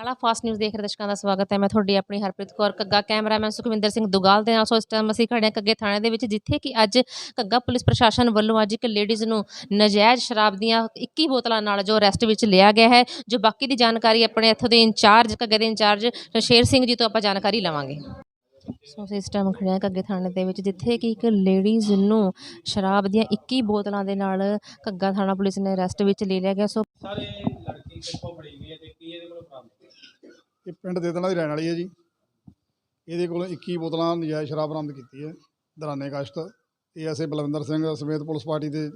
Patiala fast news ਦੇਖ ਰਹੇ ਦਰਸ਼ਕਾਂ ਦਾ ਸਵਾਗਤ ਹੈ। ਮੈਂ ਤੁਹਾਡੀ ਆਪਣੀ ਹਰਪ੍ਰੀਤ ਕੌਰ ਕੱਗਾ ਕੈਮਰਾਮੈਨ ਸੁਖਵਿੰਦਰ ਸਿੰਘ ਦੁਗਾਲ ਦੇ ਨਾਲ। ਸੋ ਇਸ ਟਾਈਮ ਅਸੀਂ ਖੜੇ ਹਾਂ ਕੱਗੇ ਥਾਣੇ ਦੇ ਵਿੱਚ, ਜਿੱਥੇ ਕਿ ਅੱਜ ਕੱਗਾ ਪੁਲਿਸ ਪ੍ਰਸ਼ਾਸਨ ਵੱਲੋਂ ਅੱਜ ਇੱਕ ਲੇਡੀਜ਼ ਨੂੰ ਨਜਾਇਜ਼ ਸ਼ਰਾਬ ਦੀਆਂ 21 ਬੋਤਲਾਂ ਨਾਲ ਜੋ ਅਰੈਸਟ ਵਿੱਚ ਲਿਆ ਗਿਆ ਹੈ, ਜੋ ਬਾਕੀ ਦੀ ਜਾਣਕਾਰੀ ਆਪਣੇ ਇੱਥੋਂ ਦੇ ਇੰਚਾਰਜ ਕੱਗੇ ਦੇ ਇੰਚਾਰਜ ਸ਼ੇਰ ਸਿੰਘ ਜੀ ਤੋਂ ਆਪਾਂ ਜਾਣਕਾਰੀ ਲਵਾਂਗੇ। ਸੋ ਅਸੀਂ ਇਸ ਟਾਈਮ ਖੜੇ ਹਾਂ ਕੱਗੇ ਥਾਣੇ ਦੇ ਵਿੱਚ, ਜਿੱਥੇ ਕਿ ਇੱਕ ਲੇਡੀਜ਼ ਨੂੰ ਸ਼ਰਾਬ ਦੀਆਂ 21 ਬੋਤਲਾਂ ਦੇ ਨਾਲ ਕੱਗਾ ਥਾਣਾ ਪੁਲਿਸ ਨੇ ਅਰੈਸਟ ਵਿੱਚ ਲੈ ਲਿਆ ਗਿਆ। ਸੋ ਸਾਰੇ ਲੜਕੀ ਕਿੱਥੋਂ ਫੜੀ ਗਈ ਹੈ ਤੇ ਕੀ ਇਹਦੇ ਕੋਲ ਬਰਾਮਦ ਹੋਇਆ? ਇਹ ਪਿੰਡ ਦੇ ਦੇਣਾ ਦੀ ਰਹਿਣ ਵਾਲੀ ਹੈ ਜੀ। ਇਹਦੇ ਕੋਲੋਂ 21 ਬੋਤਲਾਂ ਨਜਾਇਜ਼ ਸ਼ਰਾਬ ਬਰਾਮਦ ਕੀਤੀ ਹੈ। ਦੌਰਾਨੇ ਗਸ਼ਤ ਇਹ ਐਸੇ ਬਲਵਿੰਦਰ ਸਿੰਘ ਸਮੇਤ ਪੁਲਿਸ ਪਾਰਟੀ ਦੇ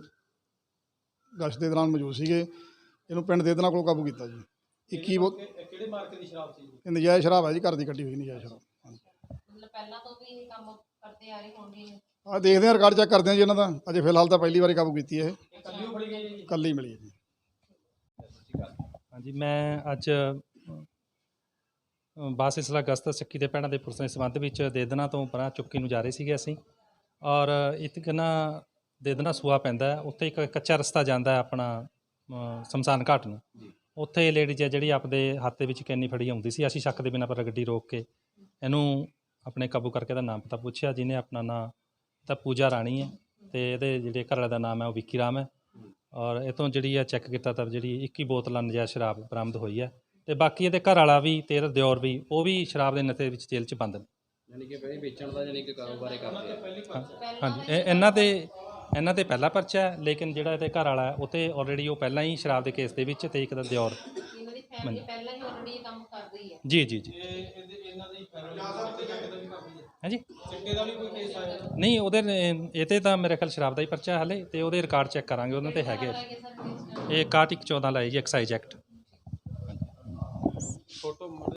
ਗਸ਼ਤ ਦੇ ਦੌਰਾਨ ਮੌਜੂਦ ਸੀਗੇ। ਇਹਨੂੰ ਪਿੰਡ ਦੇ ਦੇਣਾ ਕੋਲੋਂ ਕਾਬੂ ਕੀਤਾ ਜੀ। 21 ਬੋ ਕਿ- ਕਿਹੜੇ ਮਾਰਕੇ ਦੀ ਸ਼ਰਾਬ ਸੀ ਇਹ ਨਜਾਇਜ਼ ਸ਼ਰਾਬ ਹੈ ਜੀ ਘਰ ਦੀ ਕੱਢੀ ਹੋਈ ਨਜਾਇਜ਼ ਸ਼ਰਾਬ। ਹਾਂਜੀ। ਮਤਲਬ ਪਹਿਲਾਂ ਤੋਂ ਵੀ ਇਹ ਕੰਮ ਕਰਦੇ ਆ ਰਹੇ ਹੋਣਗੇ? ਆ ਦੇਖਦੇ ਹਾਂ ਰਿਕਾਰਡ ਚੈੱਕ ਕਰਦੇ ਹਾਂ ਜੀ ਇਹਨਾਂ ਦਾ। ਅਜੇ ਫਿਲਹਾਲ ਤਾਂ ਪਹਿਲੀ ਵਾਰੀ ਕਾਬੂ ਕੀਤੀ ਹੈ ਇਹ। ਕੱਲੀ ਫੜੀ ਗਈ ਹੈ ਜੀ? ਇਹ ਕੱਲੀ ਮਿਲੀ ਹੈ ਜੀ। ਹਾਂਜੀ ਮੈਂ ਅੱਜ ਬੱਸ ਇਸਲਾ ਗਸਤ ਚੱਕੀ ਦੇ ਪਿੰਡਾਂ ਦੇ ਪੁਲਿਸ ਦੇ ਸੰਬੰਧ ਵਿੱਚ ਦੇਦਨਾ ਤੋਂ ਪਰਾਂ ਚੁੱਕੀ ਨੂੰ ਜਾ ਰਹੇ ਸੀਗੇ ਅਸੀਂ। ਔਰ ਇੱਕ ਨਾ ਦੇਦਨਾ ਸੂਆ ਪੈਂਦਾ ਉੱਥੇ ਇੱਕ ਕੱਚਾ ਰਸਤਾ ਜਾਂਦਾ ਆਪਣਾ ਸ਼ਮਸ਼ਾਨ ਘਾਟ ਨੂੰ। ਉੱਥੇ ਲੇਡੀ ਜਿਹੜੀ ਆਪਦੇ ਹੱਥ ਦੇ ਵਿੱਚ ਕੈਨੀ ਫੜੀ ਆਉਂਦੀ ਸੀ ਅਸੀਂ ਸ਼ੱਕ ਦੇ ਬਿਨਾਂ ਪਰ ਗੱਡੀ ਰੋਕ ਕੇ ਇਹਨੂੰ ਆਪਣੇ ਕਾਬੂ ਕਰਕੇ ਇਹਦਾ ਨਾਮ ਪਤਾ ਪੁੱਛਿਆ ਜਿਹਨੇ ਆਪਣਾ ਨਾਂ ਤਾਂ ਪੂਜਾ ਰਾਣੀ ਹੈ ਤੇ ਇਹਦੇ ਜਿਹੜੇ ਘਰ ਵਾਲੇ ਦਾ ਨਾਮ ਹੈ ਉਹ ਵਿੱਕੀ ਰਾਮ ਹੈ। ਔਰ ਇਹ ਤੋਂ ਜਿਹੜੀ ਆ ਚੈੱਕ ਕੀਤਾ ਤਾਂ ਜਿਹੜੀ 21 ਬੋਤਲਾਂ ਨਜਾਇਜ਼ ਸ਼ਰਾਬ ਬਰਾਮਦ ਹੋਈ ਹੈ। ਤੇ ਬਾਕੀ ਇਹਦੇ ਘਰ ਵਾਲਾ ਵੀ ਤੇ ਇਹਦਾ ਦਿਓਰ ਵੀ ਉਹ ਵੀ ਸ਼ਰਾਬ ਦੇ ਨਸ਼ੇ ਵਿੱਚ ਜੇਲ੍ਹ 'ਚ ਬੰਦ ਨੇ। ਯਾਨੀ ਕਿ ਭਾਈ ਵੇਚਣ ਦਾ ਯਾਨੀ ਕਿ ਕਾਰੋਬਾਰ ਹੀ ਕਰਦੇ ਆ। ਹਾਂ- ਹਾਂਜੀ ਇਹ ਇਹਨਾਂ ਤੇ ਇਹਨਾਂ ਤੇ ਪਹਿਲਾ ਪਰਚਾ ਹੈ ਲੇਕਿਨ ਜਿਹੜਾ ਇਹਦੇ ਘਰ ਵਾਲਾ ਹੈ ਉਹ ਤੇ ਆਲਰੇਡੀ ਉਹ ਪਹਿਲਾਂ ਹੀ ਸ਼ਰਾਬ ਦੇ ਕੇਸ ਦੇ ਵਿੱਚ ਤੇ ਇੱਕ ਦਾ ਦਿਓਰ ਇਹਨਾਂ ਦੀ ਫੈਮਿਲੀ ਪਹਿਲਾਂ ਹੀ ਆਲਰੇਡੀ ਇਹ ਕੰਮ ਕਰ ਰਹੀ ਹੈ। ਜੀ ਜੀ ਜੀ। ਹਾਂਜੀ? ਚਿੱਟੇ ਦਾ ਵੀ ਕੋਈ ਕੇਸ ਆਇਆ? ਨਹੀਂ ਉਹਦੇ ਇਹ ਤੇ ਤਾਂ ਮੇਰੇ ਖਿਆਲ ਸ਼ਰਾਬ ਦਾ ਹੀ ਪਰਚਾ ਹੈ ਹਲੇ ਤੇ ਉਹਦੇ ਰਿਕਾਰਡ ਚੈੱਕ ਕਰਾਂਗੇ ਉਹਨਾਂ ਤੇ ਹੈਗੇ ਇਹ 61 14 ਲਾਈ ਜੀ ਐਕਸਾਈਜ਼ ਐਕਟ ਫੋਟੋ